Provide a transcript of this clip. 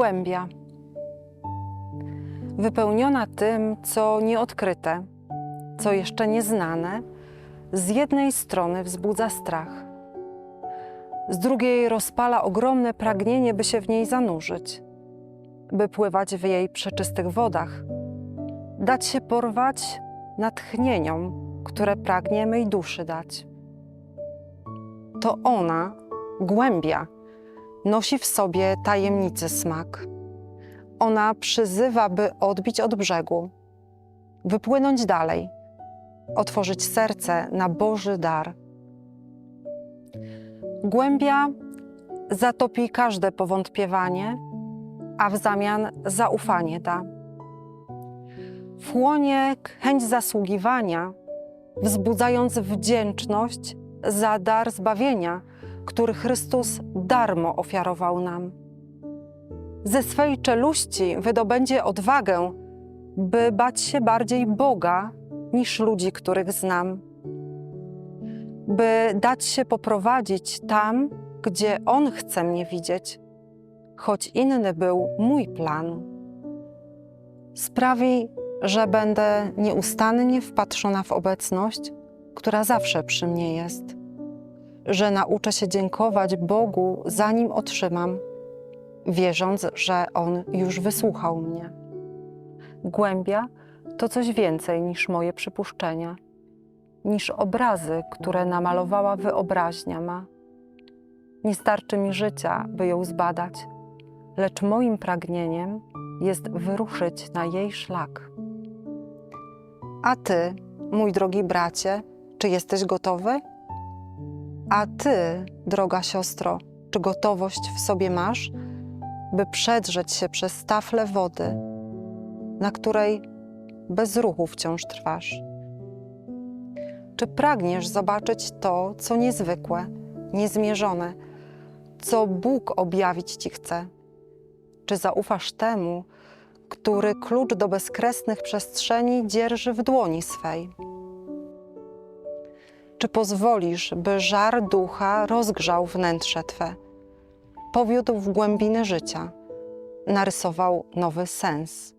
Głębia. Wypełniona tym, co nieodkryte, co jeszcze nieznane, z jednej strony wzbudza strach, z drugiej rozpala ogromne pragnienie, by się w niej zanurzyć, by pływać w jej przeczystych wodach, dać się porwać natchnieniom, które pragnie mej duszy dać. To ona, głębia, nosi w sobie tajemnicy smak. Ona przyzywa, by odbić od brzegu, wypłynąć dalej, otworzyć serce na Boży dar. Głębia zatopi każde powątpiewanie, a w zamian zaufanie da. Wchłonie chęć zasługiwania, wzbudzając wdzięczność za dar zbawienia, który Chrystus darmo ofiarował nam. Ze swej czeluści wydobędzie odwagę, by bać się bardziej Boga niż ludzi, których znam. By dać się poprowadzić tam, gdzie On chce mnie widzieć, choć inny był mój plan. Sprawi, że będę nieustannie wpatrzona w obecność, która zawsze przy mnie jest że nauczę się dziękować Bogu, zanim otrzymam, wierząc, że On już wysłuchał mnie. Głębia to coś więcej niż moje przypuszczenia, niż obrazy, które namalowała wyobraźnia ma. Nie starczy mi życia, by ją zbadać, lecz moim pragnieniem jest wyruszyć na jej szlak. A ty, mój drogi bracie, czy jesteś gotowy? A ty, droga siostro, czy gotowość w sobie masz, by przedrzeć się przez taflę wody, na której bez ruchu wciąż trwasz? Czy pragniesz zobaczyć to, co niezwykłe, niezmierzone, co Bóg objawić ci chce? Czy zaufasz temu, który klucz do bezkresnych przestrzeni dzierży w dłoni swej? Czy pozwolisz, by żar ducha rozgrzał wnętrze Twe, powiódł w głębiny życia, narysował nowy sens?